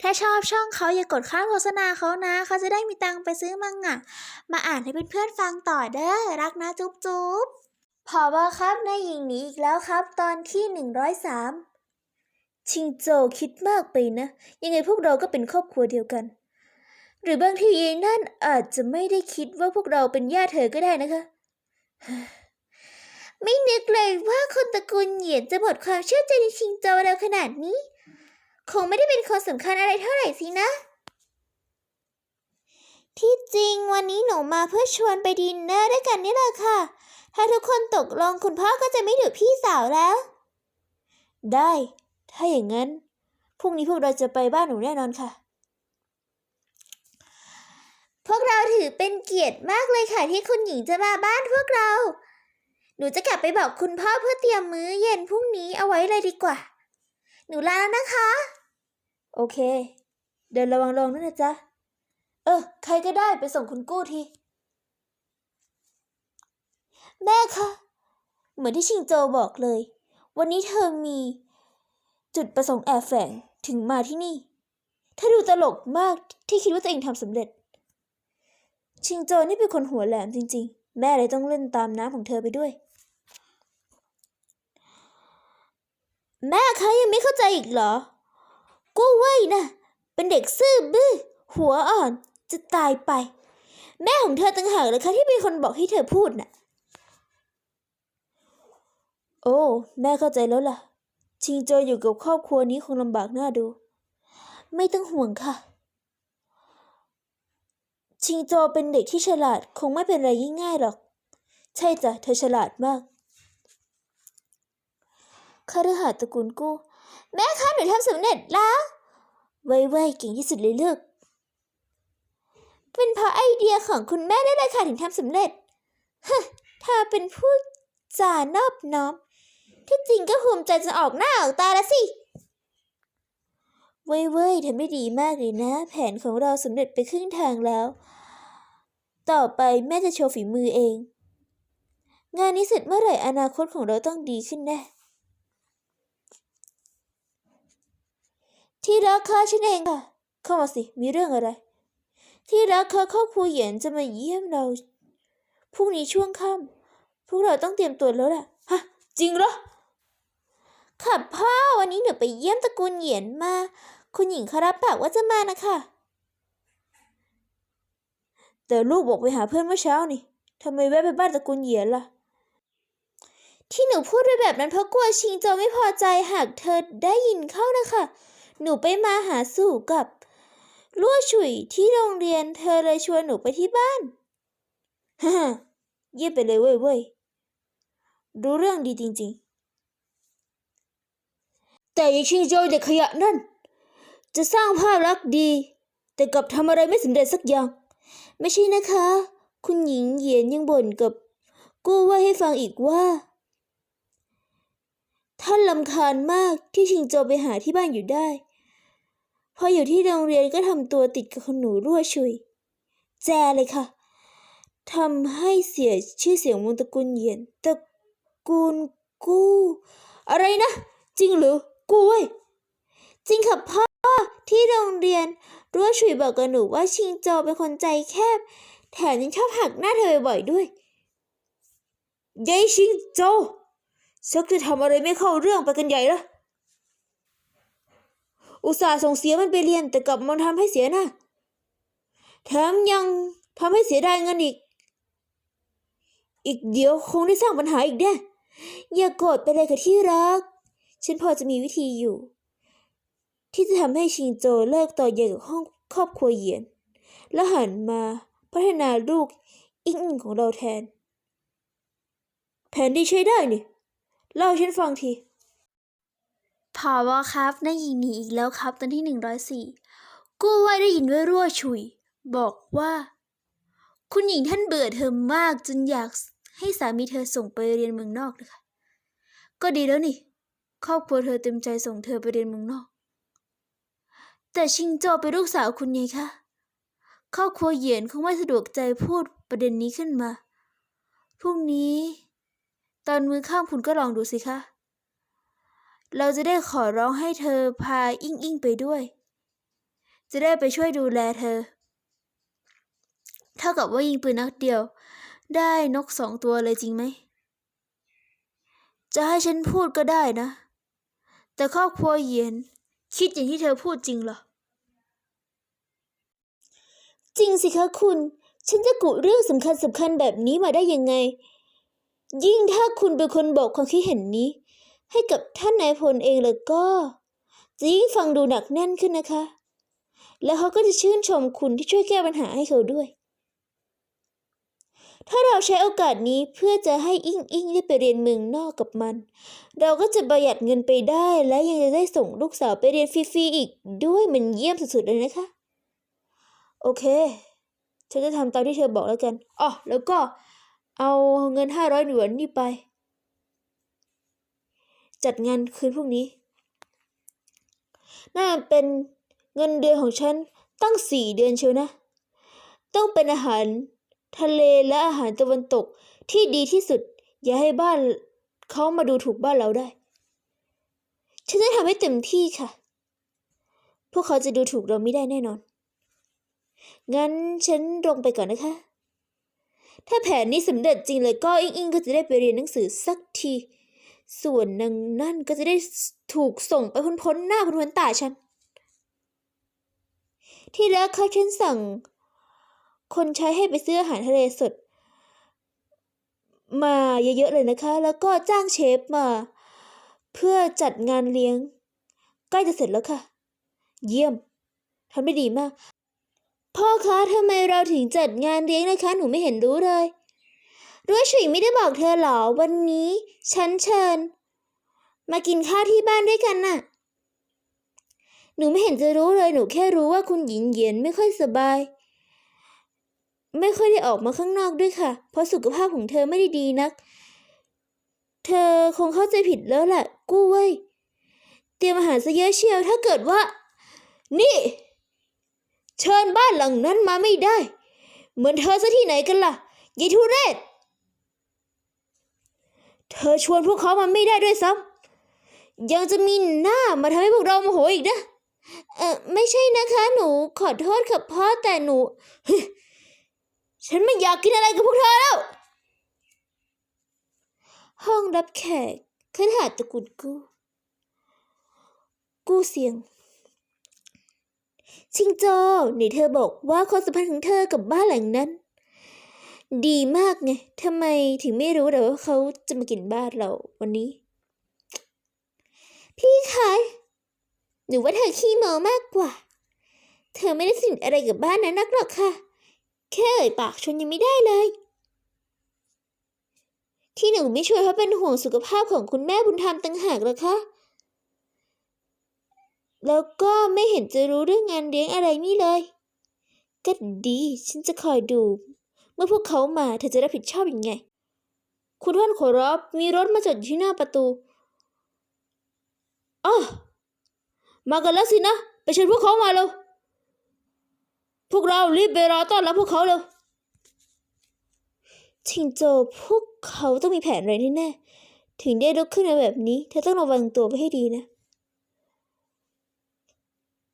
ถ้าชอบช่องเขาอย่ากดข้ามโฆษณาเขานะ เขาจะได้มีตังไปซื้อมังงะมาอ่านให้เพื่อนๆฟังต่อเด้อ รักนะจุ๊บจุ๊บพอบอครับนายหญิงหนีอีกแล้วครับ ตอนที่ 103 ชิงโจคิดมากไปนะ ยังไงพวกเราก็เป็นครอบครัวเดียวกัน หรือบางทียายนั่นอาจจะไม่ได้คิดว่าพวกเราเป็นญาติเธอก็ได้นะคะ ไม่นึกเลยว่าคนตระกูลเหยียนจะหมดความเชื่อใจในชิงโจเร็วขนาดนี้ คงไม่ได้เป็นคนสำคัญอะไรเท่าไหร่สินะ ที่จริงวันนี้หนูมาเพื่อชวนไปดินเนอร์ด้วยกันนี่แหละค่ะ ถ้าทุกคนตกลงคุณพ่อก็จะไม่ดุพี่สาวแล้ว ได้ ถ้าอย่างนั้นพรุ่งนี้พวกเราจะไปบ้านหนูแน่นอนค่ะ พวกเราถือเป็นเกียรติมากเลยค่ะที่คุณหญิงจะมาบ้านพวกเรา หนูจะกลับไปบอกคุณพ่อเพื่อเตรียมมื้อเย็นพรุ่งนี้เอาไว้เลยดีกว่า หนูลาแล้วนะคะ โอเค เดินระวังลงด้วยนะจ๊ะ เออ ใครก็ได้ไปส่งคุณกู้ที แม่คะ เหมือนที่ชิงโจบอกเลย วันนี้เธอมี จุดประสงค์แอบแฝงถึงมาที่นี่เธอดูตลกมากที่คิดว่าตัวเองทำสำเร็จ ชิงโจนี่เป็นคนหัวแหลมจริง ๆ แม่เลยต้องเล่นตามน้ำของเธอไปด้วย แม่คะยังไม่เข้าใจอีกเหรอ กู้ไว้นะเป็นเด็กซื่อบื้อ หัวอ่อนจะตายไป แม่ของเธอต่างหากเลยคะที่เป็นคนบอกให้เธอพูดน่ะ โอ้ แม่เข้าใจแล้วล่ะ ชิงโจอยู่กับครอบครัวนี้คงลำบากน่าดู ไม่ต้องห่วงค่ะ ชิงโจเป็นเด็กที่ฉลาดคงไม่เป็นไรง่ายๆหรอก ใช่จ้ะเธอฉลาดมากคฤหาสน์ตระกูลกู้ แม่คะหนูทำสำเร็จแล้วไวๆเก่งที่สุดเลยลูกเป็นเพราะไอเดียของคุณแม่ได้เลยค่ะถึงทำสำเร็จฮะเธอเป็นผู้จานอบน้อม ที่จริงก็ภูมิใจจะออกหน้าออกตาแล้วสิ เว้ยๆทำได้ดีมากเลยนะ แผนของเราสำเร็จไปครึ่งทางแล้ว ต่อไปแม่จะโชว์ฝีมือเอง งานนี้เสร็จเมื่อไหร่อนาคตของเราต้องดีขึ้นแน่ ที่รักค่ะฉันเองค่ะ เข้ามาสิ มีเรื่องอะไร ที่รักค่ะครอบครัวเหยียนจะมาเยี่ยมเรา พรุ่งนี้ช่วงค่ำพวกเราต้องเตรียมตัวแล้วล่ะฮะ จริงเหรอค่ะพ่อวันนี้หนูไปเยี่ยมตระกูลเหยียนมา คุณหญิงเขารับปากว่าจะมานะคะ แต่ลูกบอกไปหาเพื่อนเมื่อเช้านี่ทำไมแวะไปบ้านตระกูลเหยียนล่ะ ที่หนูพูดไปแบบนั้นเพราะกลัวชิงโจไม่พอใจหากเธอได้ยินเข้านะคะ หนูไปมาหาสู่กับลั่วฉุยที่โรงเรียนเธอเลยชวนหนูไปที่บ้านฮ่าเยี่ยไปเลยเว้ยเว้ยรู้เรื่องดีจริงๆ แต่ยังชิงโจเด็กขยะนั่น จะสร้างภาพลักษณ์ดี แต่กลับทำอะไรไม่สำเร็จสักอย่าง ไม่ใช่นะคะ คุณหญิงเหยียนยังบ่นกับ กู้ว่าให้ฟังอีกว่า ท่านลำคาญมากที่ชิงโจไปหาที่บ้านอยู่ได้ พออยู่ที่โรงเรียนก็ทำตัวติดกับคนหนูรั่วชุย แจเลยค่ะทำให้เสียชื่อเสียงวงตระกูลเหยียนตระกูลกู้ อะไรนะ จริงหรือกู้เว้ยจริงค่ะพ่อที่โรงเรียนรั่วชุยบอกกับหนูว่าชิงโจเป็นคนใจแคบ แถมยังชอบหักหน้าเธอบ่อยๆด้วยยายชิงโจชักจะทำอะไรไม่เข้าเรื่องไปกันใหญ่ละ อุตส่าห์ส่งเสียมันไปเรียน แต่กลับมาทำให้เสียหน้าแถมยังทำให้เสียดายเงินอีก อีกเดี๋ยวคงได้สร้างปัญหาอีกแน่อย่าโกรธไปเลยกับที่รัก ฉันพอจะมีวิธีอยู่ ที่จะทำให้ชิงโจเลิกต่อใหญ่กับห้องครอบครัวเหยียน และหันมาพัฒนาลูกอิงอิงของเราแทน แผนดีใช้ได้นี่ เล่าให้ฉันฟังที ผอบอครับได้ยินหนีอีกแล้วครับตอนที่หนึ่งร้อยสี่กู้ไว้ได้ยินด้วยรั่วฉุย บอกว่า คุณหญิงท่านเบื่อเธอมากจนอยากให้สามีเธอส่งไปเรียนเมืองนอกนะคะก็ดีแล้วนี่ ครอบครัวเธอเต็มใจส่งเธอไปเรียนเมืองนอก แต่ชิงโจเป็นลูกสาวคุณไงคะครอบครัวเหยียนคงไม่สะดวกใจพูดประเด็นนี้ขึ้นมาพรุ่งนี้ ตอนมือข้ามคุณก็ลองดูสิคะ เราจะได้ขอร้องให้เธอพาอิงอิงไปด้วย จะได้ไปช่วยดูแลเธอ เท่ากับว่ายิงปืนนัดเดียว ได้นกสองตัวเลยจริงไหม จะให้ฉันพูดก็ได้นะ แต่ครอบครัวเหยียน คิดอย่างที่เธอพูดจริงเหรอ จริงสิคะคุณ ฉันจะกุเรื่องสำคัญสำคัญแบบนี้มาได้ยังไง ยิ่งถ้าคุณเป็นคนบอกความคิดเห็นนี้ ให้กับท่านนายพลเองแล้วก็จะยิ่งฟังดูหนักแน่นขึ้นนะคะ แล้วเขาก็จะชื่นชมคุณที่ช่วยแก้ปัญหาให้เขาด้วย ถ้าเราใช้โอกาสนี้เพื่อจะให้อิงอิงได้ไปเรียนเมืองนอกกับมัน เราก็จะประหยัดเงินไปได้และยังจะได้ส่งลูกสาวไปเรียนฟรีๆอีกด้วยมันเยี่ยมสุดๆเลยนะคะ โอเค ฉันจะทำตามที่เธอบอกแล้วกันอ๋อแล้วก็เอาเงินห้าร้อยหยวนนี่ไป จัดงานคืนพรุ่งนี้น่าเป็นเงินเดือนของฉันตั้งสี่เดือนเชียวนะ ต้องเป็นอาหารทะเลและอาหารตะวันตกที่ดีที่สุด อย่าให้บ้านเขามาดูถูกบ้านเราได้ ฉันจะทำให้เต็มที่ค่ะ พวกเขาจะดูถูกเราไม่ได้แน่นอน งั้นฉันลงไปก่อนนะคะ ถ้าแผนนี้สำเร็จจริงเลยก็อิงอิงก็จะได้ไปเรียนหนังสือสักที ส่วนนางนั่นก็จะได้ถูกส่งไปพ้นๆหน้าพ้นพ้นๆตาฉัน ที่รักคะฉันสั่ง คนใช้ให้ไปซื้ออาหารทะเลสด มาเยอะๆเลยนะคะ แล้วก็จ้างเชฟมา เพื่อจัดงานเลี้ยง ใกล้จะเสร็จแล้วค่ะ เยี่ยมทำได้ดีมาก พ่อคะทำไมเราถึงจัดงานเลี้ยงนะคะ หนูไม่เห็นรู้เลย รู้ฉุยไม่ได้บอกเธอเหรอวันนี้ฉันเชิญ มากินข้าวที่บ้านด้วยกันน่ะ หนูไม่เห็นจะรู้เลยหนูแค่รู้ว่าคุณหญิงเยียนไม่ค่อยสบาย ไม่ค่อยได้ออกมาข้างนอกด้วยค่ะ เพราะสุขภาพของเธอไม่ได้ดีนัก เธอคงเข้าใจผิดแล้วแหละ กู้เว้ยเตรียมอาหารซะเยอะเชียวถ้าเกิดว่า นี่ เชิญบ้านหลังนั้นมาไม่ได้ เหมือนเธอซะที่ไหนกันล่ะยายทุเรศ เธอชวนพวกเขามาไม่ได้ด้วยซ้ำยังจะมีหน้ามาทำให้พวกเราโมโหอีกนะ เออไม่ใช่นะคะหนูขอโทษค่ะพ่อแต่หนู ฉันไม่อยากกินอะไรกับพวกเธอแล้ว ห้องรับแขกคฤหาสน์ตระกูลกู้ กู้เสียง ชิงโจไหนเธอบอกว่าความสัมพันธ์ของเธอกับบ้านหลังนั้น ดีมากไงทำไมถึงไม่รู้แต่ว่าเขาจะมากินบ้านเราวันนี้ พี่คะหนูว่าเธอขี้เมามากกว่า เธอไม่ได้สนิทอะไรกับบ้านนั้นนักหรอกค่ะ แค่เอ่ยปากชนยังไม่ได้เลย ที่หนูไม่ช่วยเพราะเป็นห่วงสุขภาพของคุณแม่บุญธรรมต่างหากหรอคะแล้วก็ไม่เห็นจะรู้เรื่องงานเลี้ยงอะไรนี่เลย ก็ดี ฉันจะคอยดู เมื่อพวกเขามาเธอจะรับผิดชอบยังไง คุณท่านขอรับมีรถมาจอดที่หน้าประตูอ๋อมากันแล้วสินะ ไปเชิญพวกเขามาเร็วพวกเรารีบไปรอต้อนรับพวกเขาเร็วชิงโจพวกเขาต้องมีแผนอะไรแน่ๆถึงได้ลุกขึ้นมาแบบนี้ เธอต้องระวังตัวไปให้ดีนะ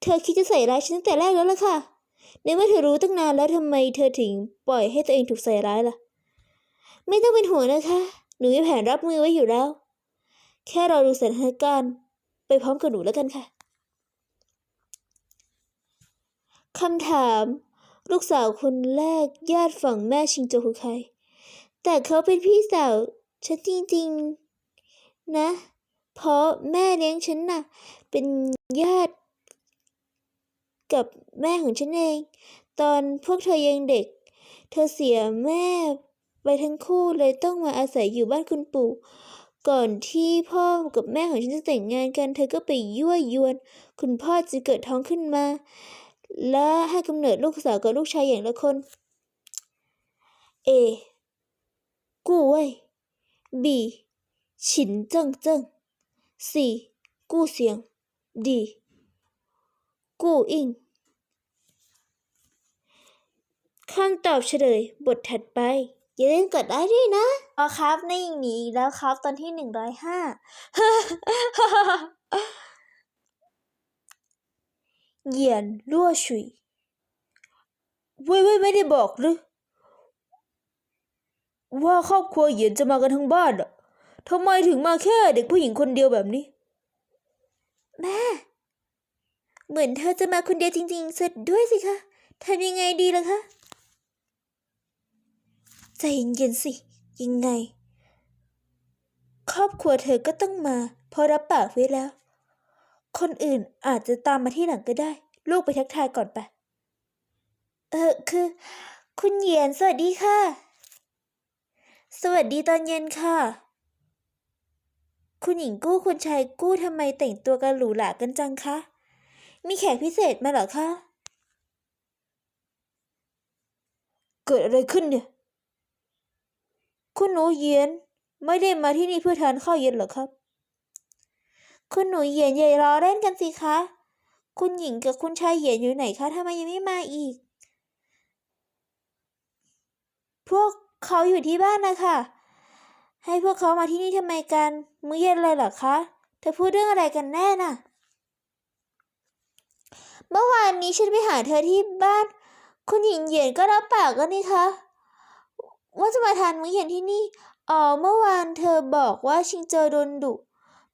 เธอคิดจะใส่ร้ายฉันตั้งแต่แรกแล้วล่ะค่ะ ในเมื่อเธอรู้ตั้งนานแล้วทำไมเธอถึงปล่อยให้ตัวเองถูกใส่ร้ายล่ะ ไม่ต้องเป็นห่วงนะคะ หนูมีแผนรับมือไว้อยู่แล้ว แค่รอดูสถานการณ์ไปพร้อมกับหนูแล้วกันค่ะคำถาม ลูกสาวคนแรกญาติฝั่งแม่ชิงโจคือใครแต่เขาเป็นพี่สาวฉันจริงๆ นะ เพราะแม่เลี้ยงฉันน่ะ เป็นญาติ กับแม่ของฉันเอง ตอนพวกเธอยังเด็ก เธอเสียแม่ไปทั้งคู่เลยต้องมาอาศัยอยู่บ้านคุณปู่ ก่อนที่พ่อกับแม่ของฉันจะแต่งงานกัน เธอก็ไปยั่วยวน คุณพ่อจะเกิดท้องขึ้นมา และให้กำเนิดลูกสาวกับลูกชายอย่างละคน A กู้เว่ย B ฉินเจิ้งเจิ้ง C กู้เสียง D กู้อิงคำตอบเฉลย บทถัดไป อย่าลืมกดไลค์ด้วยนะอ๋อครับในอย่างนี้แล้วครับตอนที่หนึ่งร้อยห้าเหยียนลั่วฉุยเว้ยเว้ยไม่ได้บอกหรือว่าครอบครัวเหยียนจะมากันทั้งบ้านอะทำไมถึงมาแค่เด็กผู้หญิงคนเดียวแบบนี้ แม่ เหมือนเธอจะมาคนเดียวจริงๆสุดด้วยสิคะทำยังไงดีล่ะคะใจเย็นๆสิ ยังไง ครอบครัวเธอก็ต้องมา เพราะรับปากไว้แล้ว คนอื่นอาจจะตามมาที่หลังก็ได้ ลูกไปทักทายก่อนไปเออคือ คุณเหยียนสวัสดีค่ะ สวัสดีตอนเย็นค่ะ คุณหญิงกู้คุณชายกู้ทำไมแต่งตัวกันหรูหรากันจังคะ มีแขกพิเศษมาเหรอคะ เกิดอะไรขึ้นเนี่ย คุณหนูเยียนไม่ได้มาที่นี่เพื่อทานข้าวเย็นเหรอครับ คุณหนูเยียนอย่รอเล่นกันสิคะ คุณหญิงกับคุณชายเยียนอยู่ไหนคะทำไมยังไม่มาอีก พวกเขาอยู่ที่บ้านนะคะให้พวกเขามาที่นี่ทำไมกัน มื้อเย็นเลยเหรอคะ เธอพูดเรื่องอะไรกันแน่น่ะเมื่อ วานนี้ฉันไปหาเธอที่บ้าน คุณหญิงเหยียนก็รับปากแล้วนี่คะ ว่าจะมาทานมื้อเย็นที่นี่ อ๋อ เมื่อวานเธอบอกว่าชิงเจอโดนดุ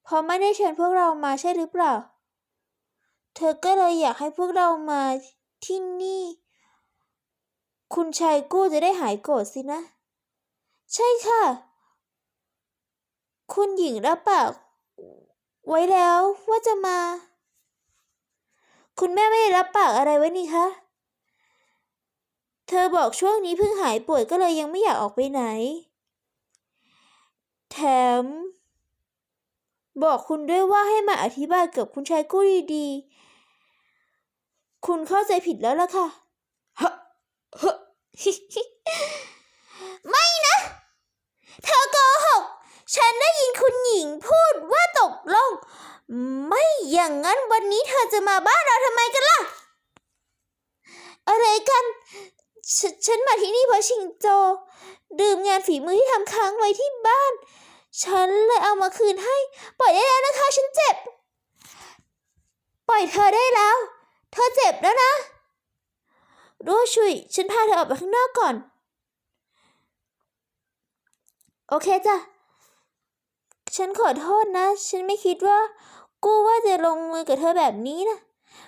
เพราะไม่ได้เชิญพวกเรามาใช่หรือเปล่า เธอก็เลยอยากให้พวกเรามาที่นี่ คุณชายกู้จะได้หายโกรธสินะ ใช่ค่ะ คุณหญิงรับปากไว้แล้วว่าจะมา คุณแม่ไม่ได้รับปากอะไรไว้นี่คะ เธอบอกช่วงนี้เพิ่งหายป่วยก็เลยยังไม่อยากออกไปไหน แถม บอกคุณด้วยว่าให้มาอธิบายกับคุณชายกู้ดีๆ คุณเข้าใจผิดแล้วล่ะค่ะฮะฮะไม่นะ เธอโกหก ฉันได้ยินคุณหญิงพูดว่าตกลง ไม่อย่างนั้นวันนี้เธอจะมาบ้านเราทำไมกันล่ะ อะไรกันฉฉันมาที่นี่เพราะชิงโจ ดื่มงานฝีมือที่ทำค้างไว้ที่บ้าน ฉันเลยเอามาคืนให้ ปล่อยได้แล้วนะคะ ฉันเจ็บ ปล่อยเธอได้แล้ว เธอเจ็บแล้วนะรู้ชุย ฉันพาเธอออกไปข้างนอกก่อน โอเคจ้ะ ฉันขอโทษนะ ฉันไม่คิดว่า กูว่าจะลงมือกับเธอแบบนี้นะ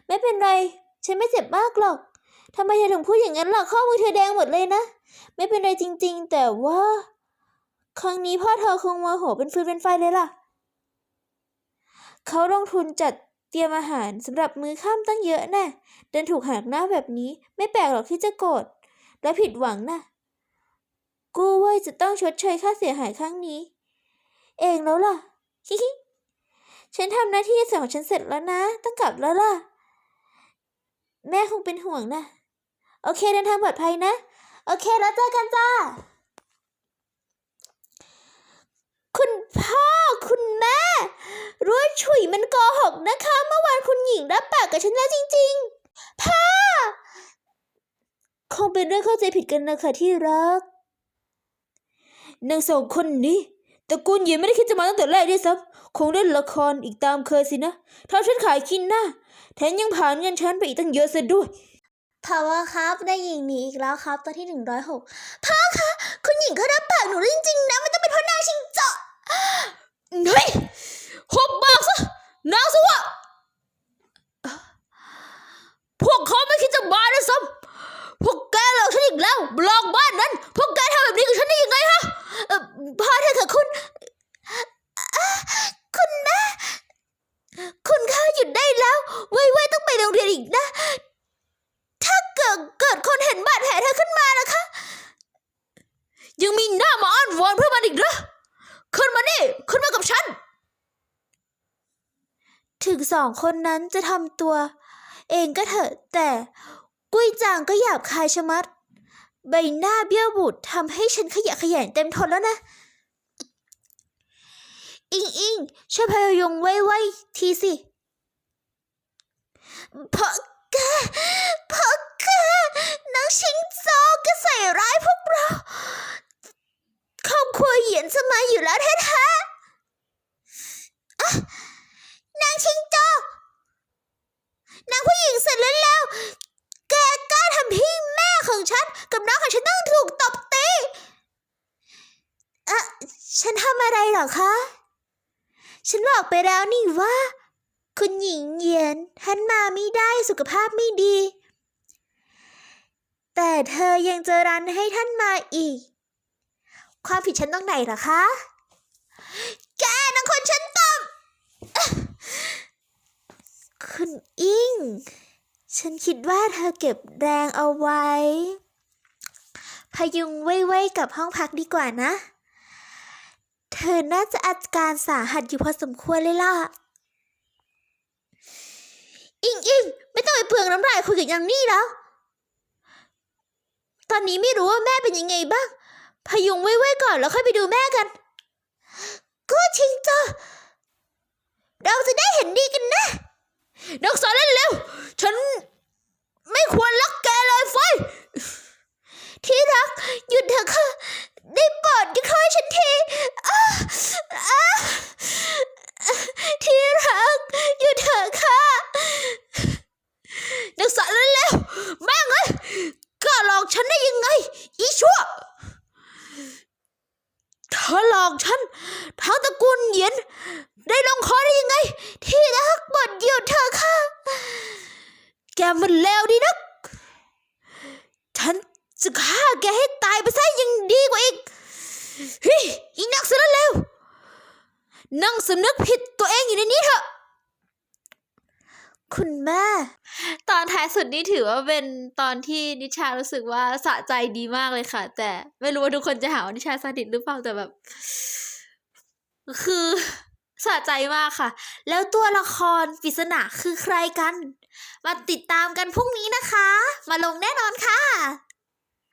ไม่เป็นไร ฉันไม่เจ็บมากหรอกทำไมเธอถึงพูดอย่างนั้นล่ะข้อมือเธอแดงหมดเลยนะ ไม่เป็นไรจริง ๆ แต่ว่า ครั้งนี้พ่อเธอคงโมโหเป็นฟืนเป็นไฟเลยล่ะ เขาลงทุนจัดเตรียมอาหารสำหรับมื้อค่ำตั้งเยอะแน่เดินถูกหักหน้าแบบนี้ ไม่แปลกหรอกที่จะโกรธและผิดหวังนะกูว่าจะต้องชดเชยค่าเสียหายครั้งนี้ เองแล้วล่ะฮิฮิ ฉันทำหน้าที่ส่วนของฉันเสร็จแล้วนะ ต้องกลับแล้วล่ะ แม่คงเป็นห่วงนะ โอเคเดินทางปลอดภัยนะ โอเคแล้วเจอกันจ้า คุณพ่อคุณแม่รู้ว่าฉุยมันโกหกนะคะ เมื่อวานคุณหญิงรับปากกับฉันแล้วจริง ๆ พ่อ คงเป็นเรื่องเข้าใจผิดกันนะคะที่รักนางสองคนนี้ แต่กูหยินไม่ได้คิดจะมาตั้งแต่แรกด้วยซ้ำคงเล่นละครอีกตามเคยสินะทำฉันขายคินหน้าแถมยังผ่านเงินฉันไปอีกตั้งเยอะเสียด้วยพ่อครับได้หญิงหนีอีกแล้วครับตอนที่หนึ่งร้อยหกพ่อคะคุณหญิงเขารับปากหนูจริงๆนะมันต้องเป็นเพราะนางชิงเจาะเฮ้ยหบปากซะนางสวะพวกเขาไม่คิดจะมาด้วยซ้ำพวกแกหลอกฉันอีกแล้วบลอกบ้านนั้น พวกแกทำแบบนี้กับฉันได้ยังไงฮะ เอ่อพ่อเธอค่ะคุณอะคุณแม่คุณข้าหยุดได้แล้วไว้ไว้ต้องไปโรงเรียนอีกนะ ถ้าเกิดเกิดคนเห็นบาดแผลเธอขึ้นมานะคะ ยังมีหน้ามาอ้อนวอนเพื่อมันอีกเหรอขึ้นมานี่ขึ้นมากับฉัน ถึงสองคนนั้นจะทำตัว เองก็เถอะ แต่กุ้ยจางก็หยาบคายชะมัด ใบหน้าเบี้ยวบุดทำให้ฉันขยะแขยงเต็มทนแล้วนะ อิงอิงช่วยพยายงไว้ไว้ทีสิเพราะแกเพราะแกนางชิงโจก็ใส่ร้ายพวกเรา ครอบครัวเหยียนจะมาอยู่แล้วแท้ๆอะ นางชิงโจ นางผู้หญิงเสร็จแล้วๆแกกล้าทำพี่แม่ของฉัน กับน้องของฉันต้องถูกตบตีเออฉันทำอะไรหรอคะ ฉันบอกไปแล้วนี่ว่า คุณหญิงเย็นท่านมาไม่ได้สุขภาพไม่ดี แต่เธอยังจะรันให้ท่านมาอีก ความผิดฉันตรงไหนหรอคะ แกนังคนฉัน คุณอิง ฉันคิดว่าเธอเก็บแรงเอาไว้ พยุงไว้ๆกับห้องพักดีกว่านะ เธอน่าจะอาการสาหัสอยู่พอสมควรเลยล่ะ อิงอิงไม่ต้องไปเปลืองน้ำลายคุยกับยังนี่แล้ว ตอนนี้ไม่รู้ว่าแม่เป็นยังไงบ้าง พยุงไว้ๆก่อนแล้วค่อยไปดูแม่กันก็ชิงจ้ะเราจะได้เห็นดีกันนะ เด็กสาวเล่นเร็ว ฉันไม่ควรรักแกเลยไฟ ที่รัก หยุดเถอะค่ะ ได้โปรดอย่าเข้าให้ฉันทีอ้าอ้าที่รัก หยุดเถอะค่ะ นักสอนเล่นเร็วแม่งเอ้ยกล้าหลอกฉันได้ยังไง อีชั่ว เธอหลอกฉันทั้งตระกูลเหยียน ได้ลงคอได้ยังไง ที่รักบดหยุดเธอะค่ะ แกมันเลวดีนัก ฉันจะฆ่าแกให้ตายไปซะยังดีกว่าอีกเฮ้ยอีนักสารเลวนั่งสำนึกผิดตัวเองอยู่ในนี้เถอะ คุณแม่ ตอนท้ายสุดนี่ถือว่าเป็นตอนที่นิชารู้สึกว่าสะใจดีมากเลยค่ะ แต่ไม่รู้ว่าทุกคนจะหาว่านิชาสนิทหรือเปล่าแต่แบบ คือสะใจมากค่ะ แล้วตัวละครปริศนาคือใครกัน มาติดตามกันพรุ่งนี้นะคะ มาลงแน่นอนค่ะ